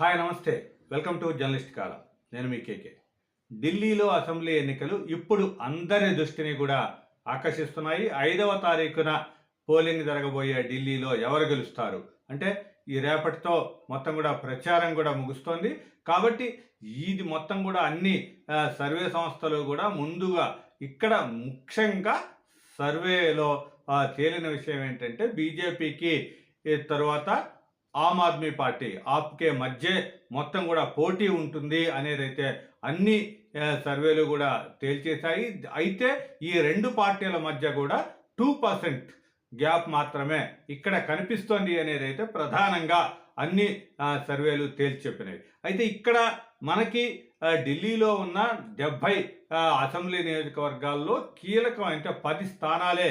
Hi నమస్తే. Welcome to journalist కాలం. నేను మీ కేకే. ఢిల్లీలో అసెంబ్లీ ఎన్నికలు ఇప్పుడు అందరి దృష్టిని కూడా ఆకర్షిస్తున్నాయి. ఐదవ తారీఖున పోలింగ్ జరగబోయే ఢిల్లీలో ఎవరు గెలుస్తారు? అంటే ఈ రేపటితో మొత్తం కూడా ప్రచారం కూడా ముగుస్తోంది. కాబట్టి ఇది మొత్తం కూడా అన్ని సర్వే సంస్థలు కూడా ముందుగా ఇక్కడ ముఖ్యంగా సర్వేలో తేలిన విషయం ఏంటంటే బీజేపీకి తర్వాత ఆమ్ ఆద్మీ పార్టీ ఆప్కే మధ్య మొత్తం కూడా పోటీ ఉంటుంది అనేదైతే అన్ని సర్వేలు కూడా తేల్చేశాయి. అయితే ఈ రెండు పార్టీల మధ్య కూడా టూ పర్సెంట్ గ్యాప్ మాత్రమే ఇక్కడ కనిపిస్తోంది అనేది అయితే ప్రధానంగా అన్ని సర్వేలు తేల్చి చెప్పినవి అయితే ఇక్కడ మనకి ఢిల్లీలో ఉన్న డెబ్భై అసెంబ్లీ నియోజకవర్గాల్లో కీలకం అంటే పది స్థానాలే.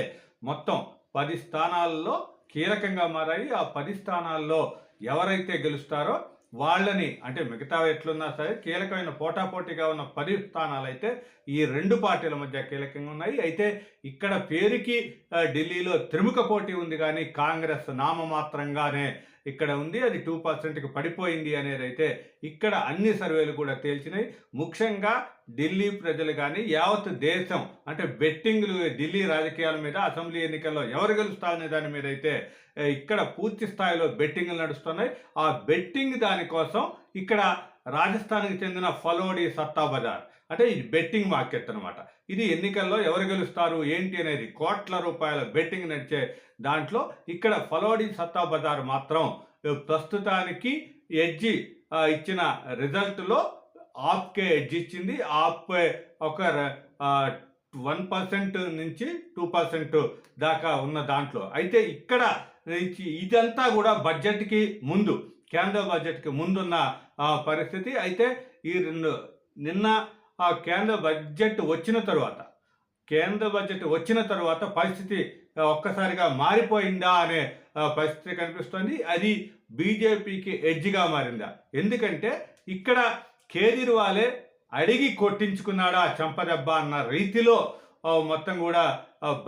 మొత్తం పది స్థానాల్లో కీలకంగా మారాయి. ఆ పది స్థానాల్లో ఎవరైతే గెలుస్తారో వాళ్ళని అంటే మిగతా ఎట్లున్నా సరే కీలకమైన పోటాపోటీగా ఉన్న పది స్థానాలైతే ఈ రెండు పార్టీల మధ్య కీలకంగా ఉన్నాయి. అయితే ఇక్కడ పేరుకి ఢిల్లీలో త్రిముఖ పోటీ ఉంది కానీ కాంగ్రెస్ నామమాత్రంగానే ఇక్కడ ఉంది. అది టూ పర్సెంట్కి పడిపోయింది అనేది అయితే ఇక్కడ అన్ని సర్వేలు కూడా తేల్చినాయి. ముఖ్యంగా ఢిల్లీ ప్రజలు కానీ యావత్ దేశం అంటే బెట్టింగ్లు ఢిల్లీ రాజకీయాల మీద అసెంబ్లీ ఎన్నికల్లో ఎవరు గెలుస్తారనే దాని మీద అయితే ఇక్కడ పూర్తి స్థాయిలో బెట్టింగ్లు నడుస్తున్నాయి. ఆ బెట్టింగ్ దానికోసం ఇక్కడ రాజస్థాన్కి చెందిన ఫలోడి సత్తా బజార్ అంటే ఇది బెట్టింగ్ మార్కెట్ అనమాట ఇది ఎన్నికల్లో ఎవరు గెలుస్తారు ఏంటి అనేది కోట్ల రూపాయల బెట్టింగ్ నడిచే దాంట్లో ఇక్కడ ఫలోడి సత్తా బజార్ మాత్రం ప్రస్తుతానికి ఎడ్జి ఇచ్చిన రిజల్ట్లో ఆప్కే ఎడ్జ్ ఇచ్చింది. ఆప్ ఒక వన్ పర్సెంట్ నుంచి టూ పర్సెంట్ దాకా ఉన్న దాంట్లో. అయితే ఇక్కడ ఇదంతా కూడా బడ్జెట్కి ముందు కేంద్ర బడ్జెట్కి ముందున్న పరిస్థితి. అయితే ఈ రెండు నిన్న ఆ కేంద్ర బడ్జెట్ వచ్చిన తర్వాత కేంద్ర బడ్జెట్ వచ్చిన తర్వాత పరిస్థితి ఒక్కసారిగా మారిపోయిందా అనే పరిస్థితి కనిపిస్తోంది. అది బీజేపీకి ఎడ్జిగా మారిందా? ఎందుకంటే ఇక్కడ కేజ్రీవాలే అడిగి కొట్టించుకున్నాడా చంపదెబ్బ అన్న రీతిలో మొత్తం కూడా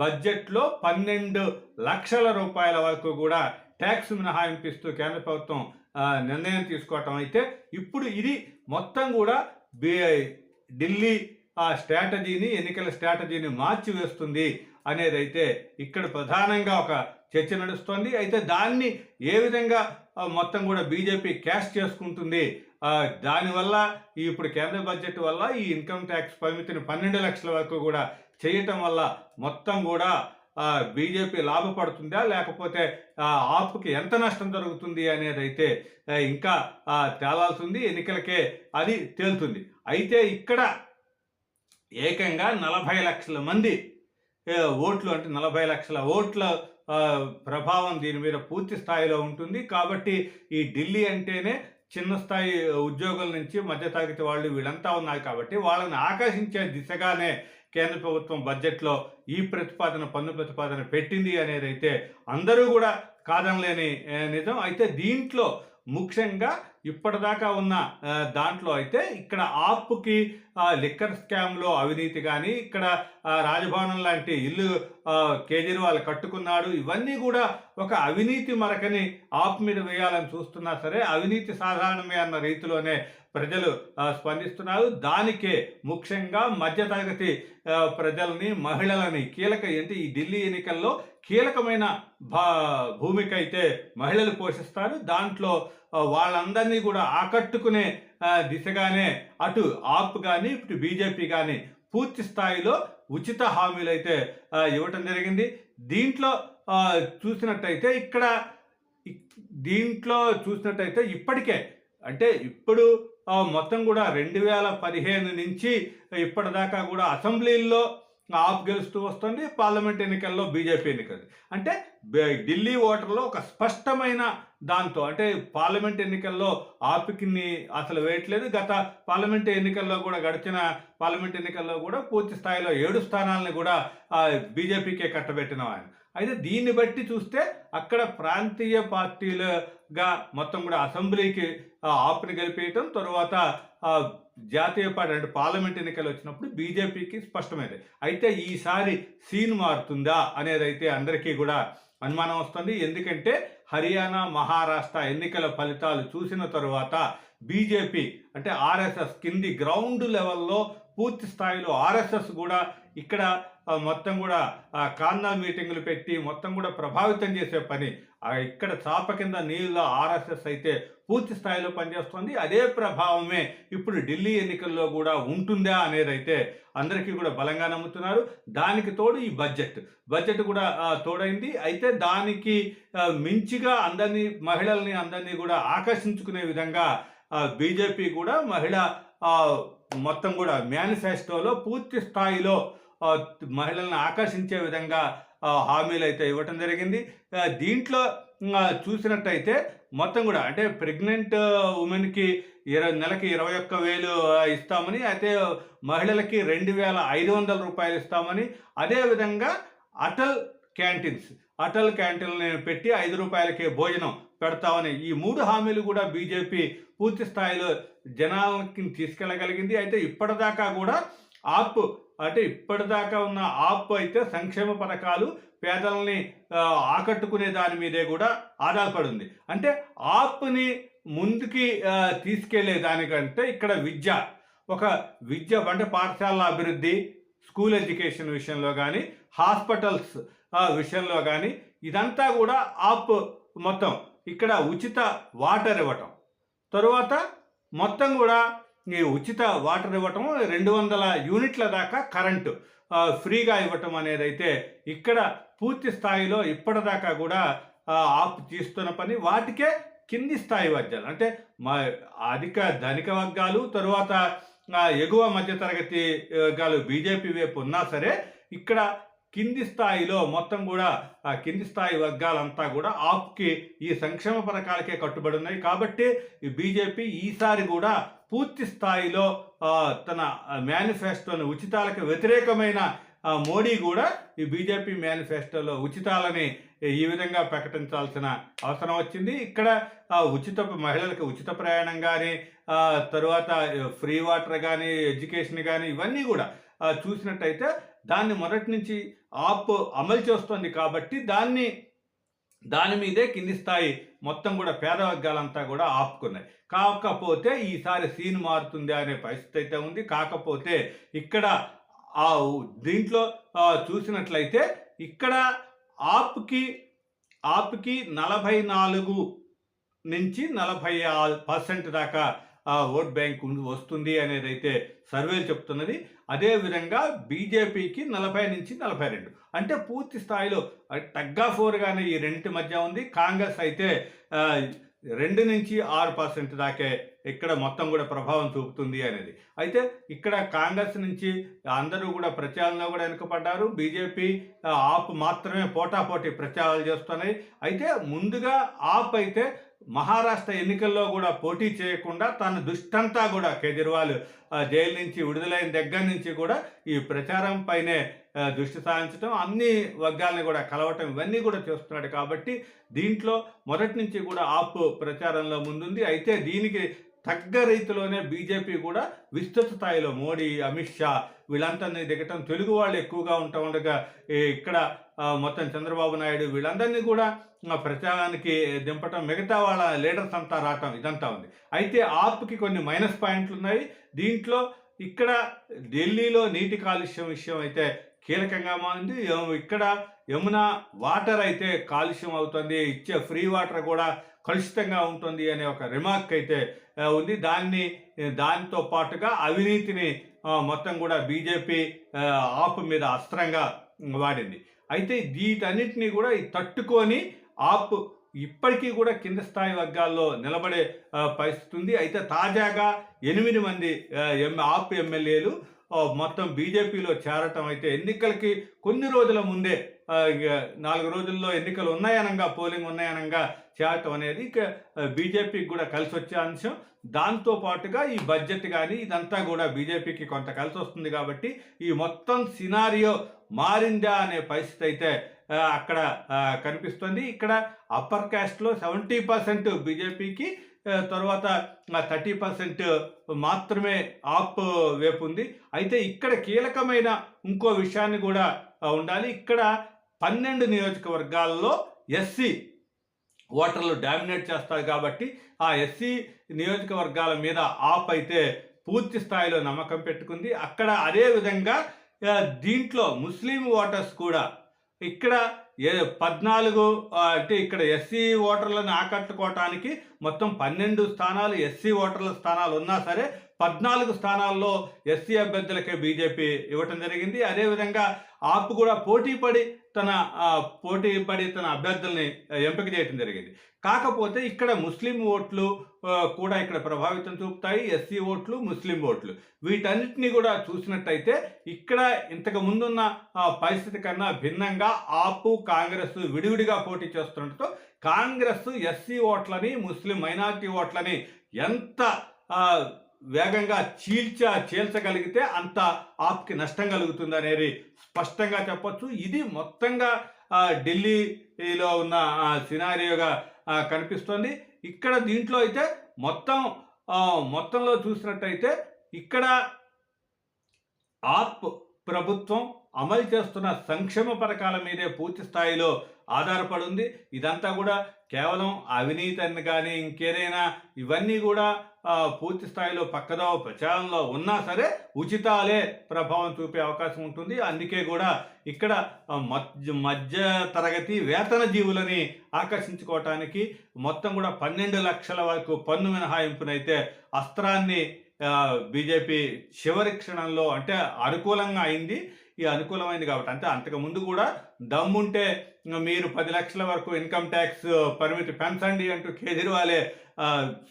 బడ్జెట్లో పన్నెండు లక్షల రూపాయల వరకు కూడా ట్యాక్స్ మినహాయింపిస్తూ కేంద్ర ప్రభుత్వం నిర్ణయం తీసుకోవటం అయితే ఇప్పుడు ఇది మొత్తం కూడా బి ఢిల్లీ ఆ స్ట్రాటజీని ఎన్నికల స్ట్రాటజీని మార్చివేస్తుంది అనేదైతే ఇక్కడ ప్రధానంగా ఒక చర్చ నడుస్తోంది. అయితే దాన్ని ఏ విధంగా మొత్తం కూడా బీజేపీ క్యాష్ చేసుకుంటుంది దానివల్ల ఇప్పుడు కేంద్ర బడ్జెట్ వల్ల ఈ ఇన్కమ్ ట్యాక్స్ పరిమితిని పన్నెండు లక్షల వరకు కూడా చేయటం వల్ల మొత్తం కూడా బీజేపీ లాభపడుతుందా? లేకపోతే ఆపుకి ఎంత నష్టం జరుగుతుంది అనేది అయితే ఇంకా తేలాల్సింది. ఎన్నికలకే అది తేలుతుంది. అయితే ఇక్కడ ఏకంగా నలభై లక్షల మంది ఓట్లు అంటే నలభై లక్షల ఓట్ల ప్రభావం దీని మీద పూర్తి స్థాయిలో ఉంటుంది. కాబట్టి ఈ ఢిల్లీ అంటేనే చిన్న స్థాయి ఉద్యోగుల నుంచి మధ్యతరగతి వాళ్ళు వీళ్ళంతా ఉన్నారు కాబట్టి వాళ్ళని ఆకర్షించే దిశగానే కేంద్ర ప్రభుత్వం బడ్జెట్లో ఈ ప్రతిపాదన పన్ను ప్రతిపాదన పెట్టింది అనేది అయితే అందరూ కూడా కాదనలేని నిజం. అయితే దీంట్లో ముఖ్యంగా ఇప్పటిదాకా ఉన్న దాంట్లో అయితే ఇక్కడ ఆప్కి లిక్కర్ స్కామ్లో అవినీతి కానీ ఇక్కడ రాజభవనం లాంటి ఇల్లు కేజ్రీవాల్ కట్టుకున్నాడు ఇవన్నీ కూడా ఒక అవినీతి మరకని ఆప్ మీద వేయాలని చూస్తున్నా సరే అవినీతి సాధారణమే అన్న రీతిలోనే ప్రజలు స్పందిస్తున్నారు. దానికే ముఖ్యంగా మధ్యతరగతి ప్రజల్ని మహిళలని కీలక ఏంటి ఈ ఢిల్లీ ఎన్నికల్లో కీలకమైన భా భూమిక అయితే మహిళలు పోషిస్తారు. దాంట్లో వాళ్ళందరినీ కూడా ఆకట్టుకునే దిశగానే అటు ఆప్ కానీ ఇటు బీజేపీ కానీ పూర్తి స్థాయిలో ఉచిత హామీలు అయితే ఇవ్వటం జరిగింది. దీంట్లో చూసినట్టయితే ఇక్కడ దీంట్లో చూసినట్టయితే ఇప్పటికే అంటే ఇప్పుడు మొత్తం కూడా రెండు వేల పదిహేను నుంచి ఇప్పటిదాకా కూడా అసెంబ్లీల్లో ఆప్ గెలుస్తూ వస్తుంది పార్లమెంట్ ఎన్నికల్లో బీజేపీ ఎన్నికలు. అంటే ఢిల్లీ ఓటర్లో ఒక స్పష్టమైన దాంతో అంటే పార్లమెంట్ ఎన్నికల్లో ఆపికిని అసలు వేయట్లేదు. గత పార్లమెంట్ ఎన్నికల్లో కూడా గడిచిన పార్లమెంట్ ఎన్నికల్లో కూడా పూర్తి స్థాయిలో ఏడు స్థానాలను కూడా బీజేపీకే కట్టబెట్టిన ఆయన. అయితే దీన్ని బట్టి చూస్తే అక్కడ ప్రాంతీయ పార్టీలుగా మొత్తం కూడా అసెంబ్లీకి ఆప్ని గెలిపేయటం తర్వాత జాతీయ పార్టీ అంటే పార్లమెంట్ ఎన్నికలు వచ్చినప్పుడు బీజేపీకి స్పష్టమైంది. అయితే ఈసారి సీన్ మారుతుందా అనేది అయితే అందరికీ కూడా అనుమానం వస్తుంది. ఎందుకంటే హర్యానా మహారాష్ట్ర ఎన్నికల ఫలితాలు చూసిన తరువాత బీజేపీ అంటే ఆర్ఎస్ఎస్ కింది గ్రౌండ్ లెవెల్లో పూర్తి స్థాయిలో ఆర్ఎస్ఎస్ కూడా ఇక్కడ మొత్తం కూడా కాన్నా కార్నర్ మీటింగులు పెట్టి మొత్తం కూడా ప్రభావితం చేసే పని. ఇక్కడ చాప కింద నీళ్ళ ఆర్ఎస్ఎస్ అయితే పూర్తి స్థాయిలో పనిచేస్తోంది. అదే ప్రభావమే ఇప్పుడు ఢిల్లీ ఎన్నికల్లో కూడా ఉంటుందా అనేది అయితే అందరికీ కూడా బలంగా నమ్ముతున్నారు. దానికి తోడు ఈ బడ్జెట్. బడ్జెట్ కూడా తోడైంది. అయితే దానికి మించిగా అందరినీ మహిళల్ని అందరినీ కూడా ఆకర్షించుకునే విధంగా బీజేపీ కూడా మహిళ మొత్తం కూడా మేనిఫెస్టోలో పూర్తి స్థాయిలో ఆ, మహిళలను ఆకర్షించే విధంగా హామీలు అయితే ఇవ్వటం జరిగింది. దీంట్లో చూసినట్టయితే మొత్తం కూడా అంటే ప్రెగ్నెంట్ ఉమెన్కి ఇరవై నెలకి ఇరవై ఒక్క వేలు ఇస్తామని అయితే మహిళలకి రెండు వేల ఐదు వందల రూపాయలు ఇస్తామని అదేవిధంగా అటల్ క్యాంటీన్స్ అటల్ క్యాంటీన్లు పెట్టి ఐదు రూపాయలకే భోజనం పెడతామని ఈ మూడు హామీలు కూడా బీజేపీ పూర్తి స్థాయిలో జనాలకి తీసుకెళ్ళగలిగింది. అయితే ఇప్పటిదాకా కూడా ఆప్ అంటే ఇప్పటిదాకా ఉన్న ఆప్ అయితే సంక్షేమ పథకాలు పేదలని ఆకట్టుకునే దాని మీదే కూడా ఆధారపడి ఉంది అంటే ఆప్ని ముందుకి తీసుకెళ్ళే దానికంటే ఇక్కడ విద్య ఒక విద్య అంటే పాఠశాలల అభివృద్ధి స్కూల్ ఎడ్యుకేషన్ విషయంలో కానీ హాస్పిటల్స్ విషయంలో కానీ ఇదంతా కూడా ఆప్ మొత్తం. ఇక్కడ ఉచిత వాటర్ ఇవ్వటం. తరువాత మొత్తం కూడా ఈ ఉచిత వాటర్ ఇవ్వటం రెండు వందల యూనిట్ల దాకా కరెంటు ఫ్రీగా ఇవ్వటం అనేది అయితే ఇక్కడ పూర్తి స్థాయిలో ఇప్పటిదాకా కూడా ఆప్ తీస్తున్న పని. వాటికే కింది స్థాయి వర్గాలు. అంటే మా అధిక ధనిక వర్గాలు తరువాత ఎగువ మధ్యతరగతి వర్గాలు బీజేపీ వైపు ఉన్నా సరే ఇక్కడ కింది స్థాయిలో మొత్తం కూడా ఆ కింది స్థాయి వర్గాలంతా కూడా ఆప్కి ఈ సంక్షేమ పథకాలకే కట్టుబడి ఉన్నాయి. కాబట్టి ఈ బీజేపీ ఈసారి కూడా పూర్తి స్థాయిలో తన మేనిఫెస్టోని ఉచితాలకు వ్యతిరేకమైన మోడీ కూడా ఈ బీజేపీ మేనిఫెస్టోలో ఉచితాలని ఈ విధంగా ప్రకటించాల్సిన అవసరం వచ్చింది. ఇక్కడ ఉచిత మహిళలకు ఉచిత ప్రయాణం కానీ తరువాత ఫ్రీ వాటర్ కానీ ఎడ్యుకేషన్ కానీ ఇవన్నీ కూడా చూసినట్టయితే దాన్ని మొదటి నుంచి ఆప్ అమలు చేస్తుంది కాబట్టి దాన్ని దాని మీదే కింది స్థాయి మొత్తం కూడా పేద వర్గాలంతా కూడా ఆపుకున్నాయి. కాకపోతే ఈసారి సీన్ మారుతుంది అనే పరిస్థితి అయితే ఉంది. కాకపోతే ఇక్కడ ఆ దీంట్లో చూసినట్లయితే ఇక్కడ ఆప్కి ఆప్కి నలభై నాలుగు నుంచి నలభై ఆరు పర్సెంట్ దాకా ఓట్ బ్యాంక్ వస్తుంది అనేది అయితే సర్వేలు చెప్తున్నది. అదేవిధంగా బీజేపీకి నలభై నుంచి నలభై రెండు. అంటే పూర్తి స్థాయిలో తగ్గా ఫోర్గానే ఈ రెండింటి మధ్య ఉంది. కాంగ్రెస్ అయితే రెండు నుంచి ఆరు పర్సెంట్ దాకే ఇక్కడ మొత్తం కూడా ప్రభావం చూపుతుంది అనేది. అయితే ఇక్కడ కాంగ్రెస్ నుంచి అందరూ కూడా ప్రచారంలో కూడా వెనుకబడ్డారు. బీజేపీ ఆప్ మాత్రమే పోటాపోటీ ప్రచారాలు చేస్తున్నాయి. అయితే ముందుగా ఆప్ అయితే మహారాష్ట్ర ఎన్నికల్లో కూడా పోటీ చేయకుండా తన దుష్టంతా కూడా కేజ్రీవాల్ ఆ, జైలు నుంచి విడుదలైన దగ్గర నుంచి కూడా ఈ ప్రచారం పైనే దృష్టి సాధించడం అన్ని వర్గాల్ని కూడా కలవటం ఇవన్నీ కూడా చేస్తున్నాడు కాబట్టి దీంట్లో మొదటి నుంచి కూడా ఆప్ ప్రచారంలో ముందుంది. అయితే దీనికి తగ్గ రీతిలోనే బీజేపీ కూడా విస్తృత స్థాయిలో మోడీ అమిత్ షా వీళ్ళంతా దిగటం తెలుగు వాళ్ళు ఎక్కువగా ఉంటా ఉండగా ఇక్కడ మొత్తం చంద్రబాబు నాయుడు వీళ్ళందరినీ కూడా ప్రచారానికి దింపటం మిగతా వాళ్ళ లీడర్స్ అంతా రావటం ఇదంతా ఉంది. అయితే ఆప్కి కొన్ని మైనస్ పాయింట్లు ఉన్నాయి. దీంట్లో ఇక్కడ ఢిల్లీలో నీటి కాలుష్యం విషయం అయితే కీలకంగా మారింది. ఇక్కడ యమునా వాటర్ అయితే కాలుష్యం అవుతుంది. ఇచ్చే ఫ్రీ వాటర్ కూడా కలుషితంగా ఉంటుంది అనే ఒక రిమార్క్ అయితే ఉంది. దాన్ని దానితో పాటుగా అవినీతిని మొత్తం కూడా బీజేపీ ఆప్ మీద అస్త్రంగా వాడింది. అయితే వీటన్నిటినీ కూడా తట్టుకొని ఆప్ ఇప్పటికీ కూడా కింద స్థాయి వర్గాల్లో నిలబడే పరిస్థితి ఉంది. అయితే తాజాగా ఎనిమిది మంది ఎం ఆప్ ఎమ్మెల్యేలు మొత్తం బీజేపీలో చేరటం అయితే ఎన్నికలకి కొన్ని రోజుల ముందే నాలుగు రోజుల్లో ఎన్నికలు ఉన్నాయనంగా పోలింగ్ ఉన్నాయనంగా చేరటం అనేది ఇక బీజేపీకి కూడా కలిసి వచ్చే అంశం. దాంతో పాటుగా ఈ బడ్జెట్ కానీ ఇదంతా కూడా బీజేపీకి కొంత కలిసి వస్తుంది కాబట్టి ఈ మొత్తం సినారియో మారిందా అనే పరిస్థితి అయితే అక్కడ కనిపిస్తుంది. ఇక్కడ అప్పర్ క్యాస్ట్లో సెవెంటీ పర్సెంట్ బీజేపీకి తర్వాత థర్టీ పర్సెంట్ మాత్రమే ఆప్ వైపు ఉంది. అయితే ఇక్కడ కీలకమైన ఇంకో విషయాన్ని కూడా ఉండాలి. ఇక్కడ పన్నెండు నియోజకవర్గాల్లో ఎస్సీ ఓటర్లు డామినేట్ చేస్తారు కాబట్టి ఆ ఎస్సీ నియోజకవర్గాల మీద ఆప్ అయితే పూర్తి స్థాయిలో నమ్మకం పెట్టుకుంది. అక్కడ అదే విధంగా దీంట్లో ముస్లిం ఓటర్స్ కూడా ఇక్కడ ఏ పద్నాలుగు అంటే ఇక్కడ ఎస్సీ ఓటర్లను ఆకట్టుకోవటానికి మొత్తం పన్నెండు స్థానాలు ఎస్సీ ఓటర్ల స్థానాలు ఉన్నా సరే పద్నాలుగు స్థానాల్లో ఎస్సీ అభ్యర్థులకే బీజేపీ ఇవ్వటం జరిగింది. అదేవిధంగా ఆప్ కూడా పోటీ పడి తన పోటీపడి పోటీ పడి తన అభ్యర్థుల్ని ఎంపిక చేయటం జరిగింది. కాకపోతే ఇక్కడ ముస్లిం ఓట్లు కూడా ఇక్కడ ప్రభావితం చూపుతాయి ఎస్సీ ఓట్లు ముస్లిం ఓట్లు. వీటన్నిటిని కూడా చూసినట్టయితే ఇక్కడ ఇంతకు ముందున్న పరిస్థితి కన్నా భిన్నంగా ఆపు కాంగ్రెస్ విడివిడిగా పోటీ చేస్తుండటంతో కాంగ్రెస్ ఎస్సీ ఓట్లని ముస్లిం మైనార్టీ ఓట్లని ఎంత వేగంగా చీల్చా చీల్చగలిగితే అంత ఆప్కి నష్టం కలుగుతుంది అనేది స్పష్టంగా చెప్పొచ్చు. ఇది మొత్తంగా ఢిల్లీలో ఉన్న సినారియోగా కనిపిస్తోంది కనిపిస్తుంది. ఇక్కడ దీంట్లో అయితే మొత్తం మొత్తంలో చూసినట్టయితే ఇక్కడ ఆప్ ప్రభుత్వం అమలు చేస్తున్న సంక్షేమ పథకాల మీదే పూర్తి స్థాయిలో ఆధారపడి ఉంది. ఇదంతా కూడా కేవలం అవినీతిని కానీ ఇంకేదైనా ఇవన్నీ కూడా పూర్తి స్థాయిలో పక్కదో ప్రచారంలో ఉన్నా సరే ఉచితాలే ప్రభావం చూపే అవకాశం ఉంటుంది. అందుకే కూడా ఇక్కడ మధ్య మధ్య తరగతి వేతన జీవులని ఆకర్షించుకోవటానికి మొత్తం కూడా పన్నెండు లక్షల వరకు పన్ను మినహాయింపునైతే అస్త్రాన్ని బీజేపీ చివరి క్షణంలో అంటే అనుకూలంగా అయింది. ఈ అనుకూలమైంది కాబట్టి అంటే అంతకు ముందు కూడా దమ్ముంటే మీరు పది లక్షల వరకు ఇన్కమ్ ట్యాక్స్ పరిమితి పెంచండి అంటూ కేజ్రీవాలే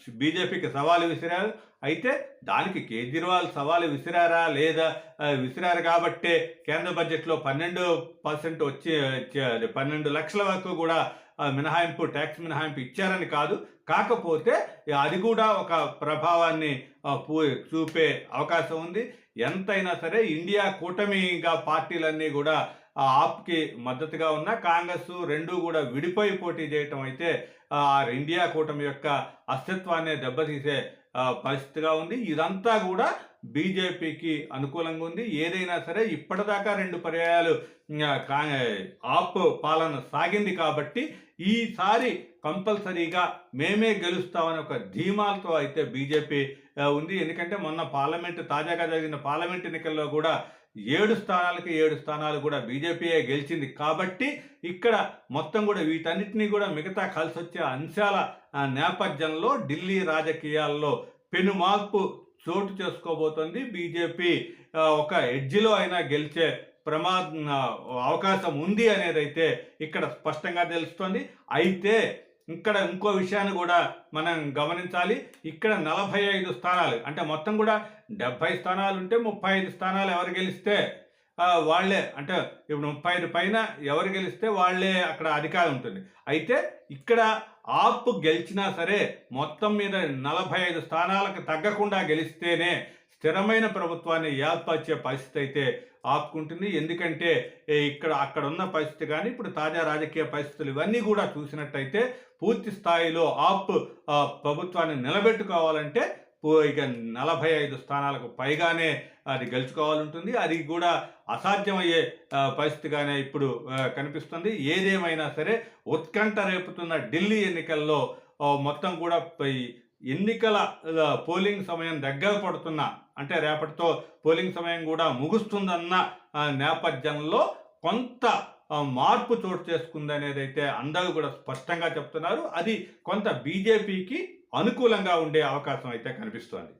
బీజేపీకి సవాలు విసిరారు. అయితే దానికి కేజ్రీవాల్ సవాలు విసిరారా లేదా విసిరారు కాబట్టే కేంద్ర బడ్జెట్లో పన్నెండు పర్సెంట్ వచ్చి పన్నెండు లక్షల వరకు కూడా మినహాయింపు ట్యాక్స్ మినహాయింపు ఇచ్చారని కాదు. కాకపోతే అది కూడా ఒక ప్రభావాన్ని పూ- చూపే అవకాశం ఉంది. ఎంతైనా సరే ఇండియా కూటమిగా పార్టీలన్నీ కూడా ఆప్కి మద్దతుగా ఉన్న కాంగ్రెస్ రెండు కూడా విడిపోయి పోటీ చేయటం అయితే ఇండియా కూటమి యొక్క అస్తిత్వాన్ని దెబ్బతీసే పరిస్థితిగా ఉంది. ఇదంతా కూడా బీజేపీకి అనుకూలంగా ఉంది. ఏదైనా సరే ఇప్పటిదాకా రెండు పర్యాయాలు ఆప్ పాలన సాగింది కాబట్టి ఈసారి కంపల్సరీగా మేమే గెలుస్తామని ఒక ధీమాలతో అయితే బీజేపీ ఉంది. ఎందుకంటే మొన్న పార్లమెంట్ తాజాగా జరిగిన పార్లమెంట్ ఎన్నికల్లో కూడా ఏడు స్థానాలకి ఏడు స్థానాలు కూడా బీజేపీయే గెలిచింది. కాబట్టి ఇక్కడ మొత్తం కూడా వీటన్నిటినీ కూడా మిగతా కలిసి వచ్చే అంశాల నేపథ్యంలో ఢిల్లీ రాజకీయాల్లో పెను మార్పు చోటు చేసుకోబోతోంది బీజేపీ. ఒక ఎడ్జిలో అయినా గెలిచే ప్రమా అవకాశం ఉంది అనేది అయితే ఇక్కడ స్పష్టంగా తెలుస్తోంది. అయితే ఇక్కడ ఇంకో విషయాన్ని కూడా మనం గమనించాలి. ఇక్కడ నలభై ఐదు స్థానాలు. అంటే మొత్తం కూడా డెబ్బై స్థానాలు ఉంటే ముప్పై ఐదు స్థానాలు ఎవరు గెలిస్తే వాళ్ళే వాళ్ళే. అంటే ఇప్పుడు ముప్పై ఐదు పైన ఎవరు గెలిస్తే వాళ్ళే అక్కడ అధికారం ఉంటుంది. అయితే ఇక్కడ ఆప్ గెలిచినా సరే మొత్తం మీద నలభై ఐదు స్థానాలకు తగ్గకుండా గెలిస్తేనే స్థిరమైన ప్రభుత్వాన్ని ఏర్పరిచే పరిస్థితి అయితే ఆపుకుంటుంది. ఎందుకంటే ఇక్కడ అక్కడ ఉన్న పరిస్థితి కానీ ఇప్పుడు తాజా రాజకీయ పరిస్థితులు ఇవన్నీ కూడా చూసినట్టయితే పూర్తి స్థాయిలో ఆప్ ప్రభుత్వాన్ని నిలబెట్టుకోవాలంటే పో- ఇక నలభై ఐదు స్థానాలకు పైగానే అది గెలుచుకోవాలంటుంది అది కూడా అసాధ్యమయ్యే పరిస్థితిగానే ఇప్పుడు కనిపిస్తుంది. ఏదేమైనా సరే ఉత్కంఠ రేపుతున్న ఢిల్లీ ఎన్నికల్లో మొత్తం కూడా ఎన్నికల పోలింగ్ సమయం దగ్గర పడుతున్న అంటే రేపటితో పోలింగ్ సమయం కూడా ముగుస్తుందన్న నేపథ్యంలో కొంత మార్పు చోటు చేసుకుంది అనేది అయితే అందరూ కూడా స్పష్టంగా చెప్తున్నారు. అది కొంత బీజేపీకి అనుకూలంగా ఉండే అవకాశం అయితే కనిపిస్తోంది.